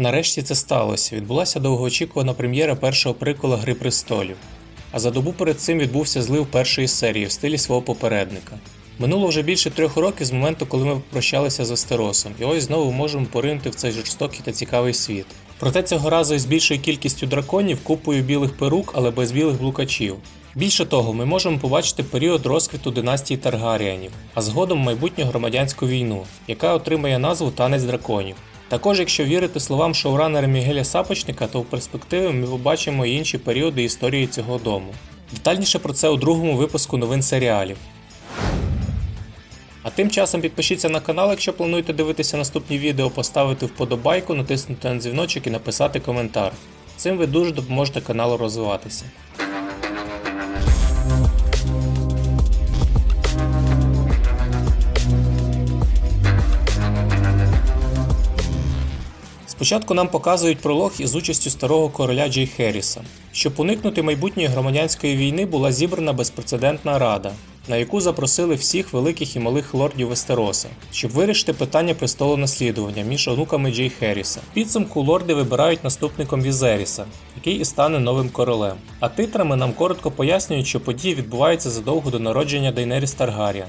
Нарешті це сталося. Відбулася довгоочікувана прем'єра першого прикола Гри престолів. А за добу перед цим відбувся злив першої серії в стилі свого попередника. Минуло вже більше трьох років з моменту, коли ми прощалися з Астеросом, і ось знову можемо поринути в цей жорстокий та цікавий світ. Проте цього разу із більшою кількістю драконів, купою білих перук, але без білих блукачів. Більше того, ми можемо побачити період розквіту династії Таргаріанів, а згодом майбутню громадянську війну, яка отримає назву Танець драконів. Також, якщо вірити словам шоуранера Мігеля Сапочника, то в перспективі ми побачимо інші періоди історії цього дому. Детальніше про це у другому випуску новин серіалів. А тим часом підпишіться на канал, якщо плануєте дивитися наступні відео, поставити вподобайку, натиснути на дзвіночок і написати коментар. Цим ви дуже допоможете каналу розвиватися. Спочатку нам показують пролог із участю старого короля Джей Херріса. Щоб уникнути майбутньої громадянської війни, була зібрана безпрецедентна рада, на яку запросили всіх великих і малих лордів Вестероса, щоб вирішити питання престолонаслідування між онуками Джей Херріса. Підсумку лорди вибирають наступником Візеріса, який і стане новим королем. А титрами нам коротко пояснюють, що події відбуваються задовго до народження Дейнеріс Таргаріан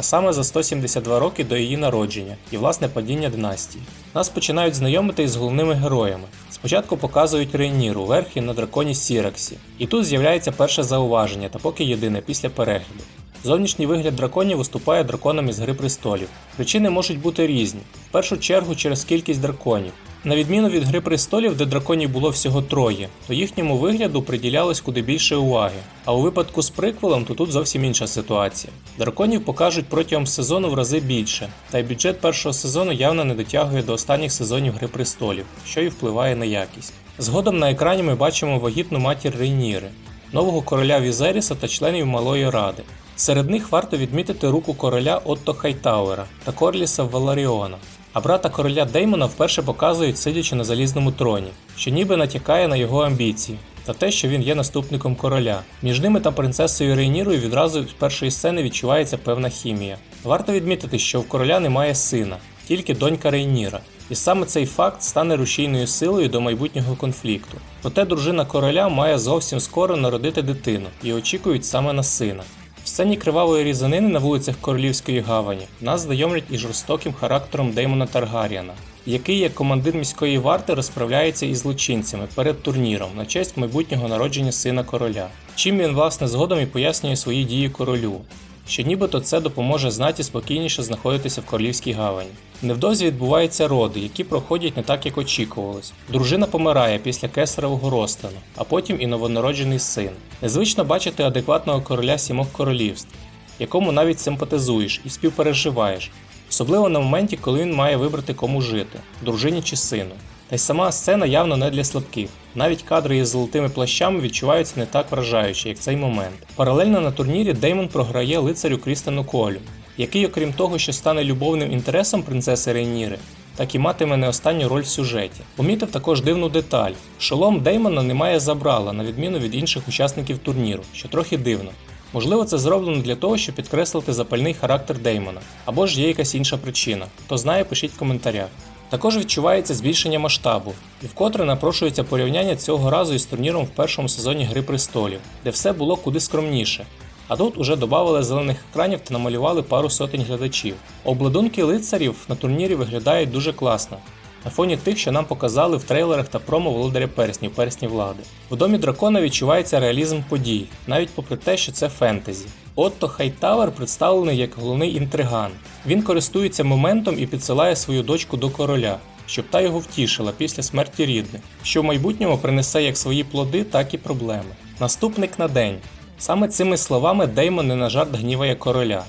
а саме за 172 роки до її народження і власне падіння династії. Нас починають знайомити із головними героями. Спочатку показують Рейніру верхи на драконі Сіраксі, і тут з'являється перше зауваження, та поки єдине після перегляду. Зовнішній вигляд драконів виступає драконом із Гри престолів. Причини можуть бути різні, в першу чергу через кількість драконів. На відміну від Гри престолів, де драконів було всього троє, то їхньому вигляду приділялось куди більше уваги. А у випадку з приквелом, то тут зовсім інша ситуація. Драконів покажуть протягом сезону в рази більше, та й бюджет першого сезону явно не дотягує до останніх сезонів Гри престолів, що і впливає на якість. Згодом на екрані ми бачимо вагітну матір Рейніри, нового короля Візеріса та членів Малої Ради. Серед них варто відмітити руку короля Отто Хайтауера та Корліса Валаріона. А брата короля Деймона вперше показують сидячи на залізному троні, що ніби натякає на його амбіції та те, що він є наступником короля. Між ними та принцесою Рейнірою відразу з першої сцени відчувається певна хімія. Варто відмітити, що в короля немає сина, тільки донька Рейніра. І саме цей факт стане рушійною силою до майбутнього конфлікту. Проте дружина короля має зовсім скоро народити дитину і очікують саме на сина. Сцені кривавої різанини на вулицях Королівської гавані нас знайомлять із жорстоким характером Деймона Таргаріана, який як командир міської варти розправляється із злочинцями перед турніром на честь майбутнього народження сина короля. Чим він власне згодом і пояснює свої дії королю, що нібито це допоможе знаті спокійніше знаходитися в королівській гавані. Невдовзі відбуваються роди, які проходять не так, як очікувалось. Дружина помирає після кесаревого розтину, а потім і новонароджений син. Незвично бачити адекватного короля сімох королівств, якому навіть симпатизуєш і співпереживаєш, особливо на моменті, коли він має вибрати кому жити дружині чи сину. Та й сама сцена явно не для слабких. Навіть кадри із золотими плащами відчуваються не так вражаюче, як цей момент. Паралельно на турнірі Деймон програє лицарю Крістену Колю, який, окрім того, що стане любовним інтересом принцеси Рейніри, так і матиме не останню роль в сюжеті. Помітив також дивну деталь: шолом Деймона не має забрала, на відміну від інших учасників турніру, що трохи дивно. Можливо, це зроблено для того, щоб підкреслити запальний характер Деймона, або ж є якась інша причина. Хто знає, пишіть в коментарях. Також відчувається збільшення масштабу, і вкотре напрошується порівняння цього разу із турніром в першому сезоні Гри престолів, де все було куди скромніше. А тут уже додали зелених екранів та намалювали пару сотень глядачів. Обладунки лицарів на турнірі виглядають дуже класно. На фоні тих, що нам показали в трейлерах та промо Володаря Перснів Персні влади. У домі дракона відчувається реалізм подій, навіть попри те, що це фентезі. Отто Хайтауер представлений як головний інтриган. Він користується моментом і підсилає свою дочку до короля, щоб та його втішила після смерті рідних, що в майбутньому принесе як свої плоди, так і проблеми. Наступник на день. Саме цими словами Деймон не на жарт гніває короля.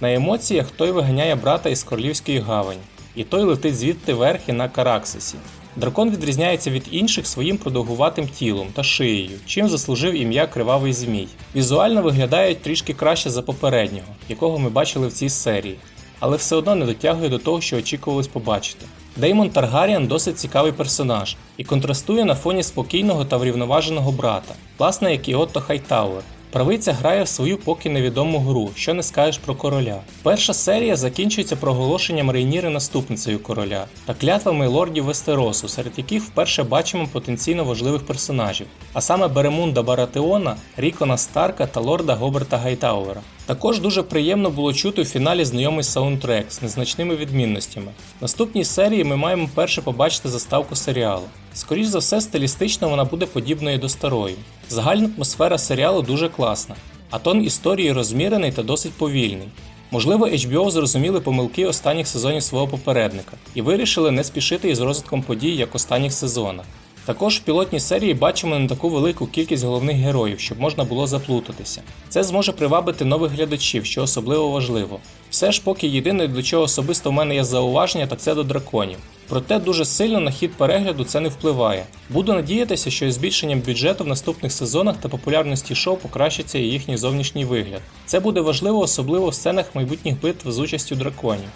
На емоціях той виганяє брата із королівської гавані, і той летить звідти верхи на Караксисі. Дракон відрізняється від інших своїм продовгуватим тілом та шиєю, чим заслужив ім'я Кривавий Змій. Візуально виглядають трішки краще за попереднього, якого ми бачили в цій серії, але все одно не дотягує до того, що очікувалось побачити. Деймон Таргаріан досить цікавий персонаж і контрастує на фоні спокійного та врівноваженого брата, власне, як і Отто Хайтауер. Правиця грає в свою поки невідому гру, що не скажеш про короля. Перша серія закінчується проголошенням Рейніри наступницею короля та клятвами лордів Вестеросу, серед яких вперше бачимо потенційно важливих персонажів, а саме Беремунда Баратеона, Рікона Старка та лорда Гоберта Гайтауера. Також дуже приємно було чути у фіналі знайомий саундтрек з незначними відмінностями. В наступній серії ми маємо перше побачити заставку серіалу. Скоріш за все, стилістично вона буде подібною до старої. Загальна атмосфера серіалу дуже класна, а тон історії розмірений та досить повільний. Можливо, HBO зрозуміли помилки останніх сезонів свого попередника і вирішили не спішити із розвитком подій, як останніх сезонах. Також в пілотній серії бачимо не таку велику кількість головних героїв, щоб можна було заплутатися. Це зможе привабити нових глядачів, що особливо важливо. Все ж поки єдине, до чого особисто в мене є зауваження, так це до драконів. Проте дуже сильно на хід перегляду це не впливає. Буду надіятися, що із збільшенням бюджету в наступних сезонах та популярності шоу покращиться і їхній зовнішній вигляд. Це буде важливо, особливо в сценах майбутніх битв з участю драконів.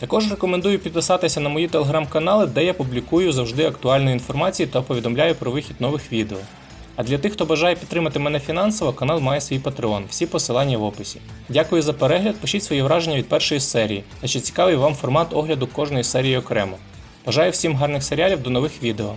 Також рекомендую підписатися на мої телеграм-канали, де я публікую завжди актуальну інформацію та повідомляю про вихід нових відео. А для тих, хто бажає підтримати мене фінансово, канал має свій Patreon, всі посилання в описі. Дякую за перегляд, пишіть свої враження від першої серії, та ще цікавий вам формат огляду кожної серії окремо. Бажаю всім гарних серіалів, до нових відео.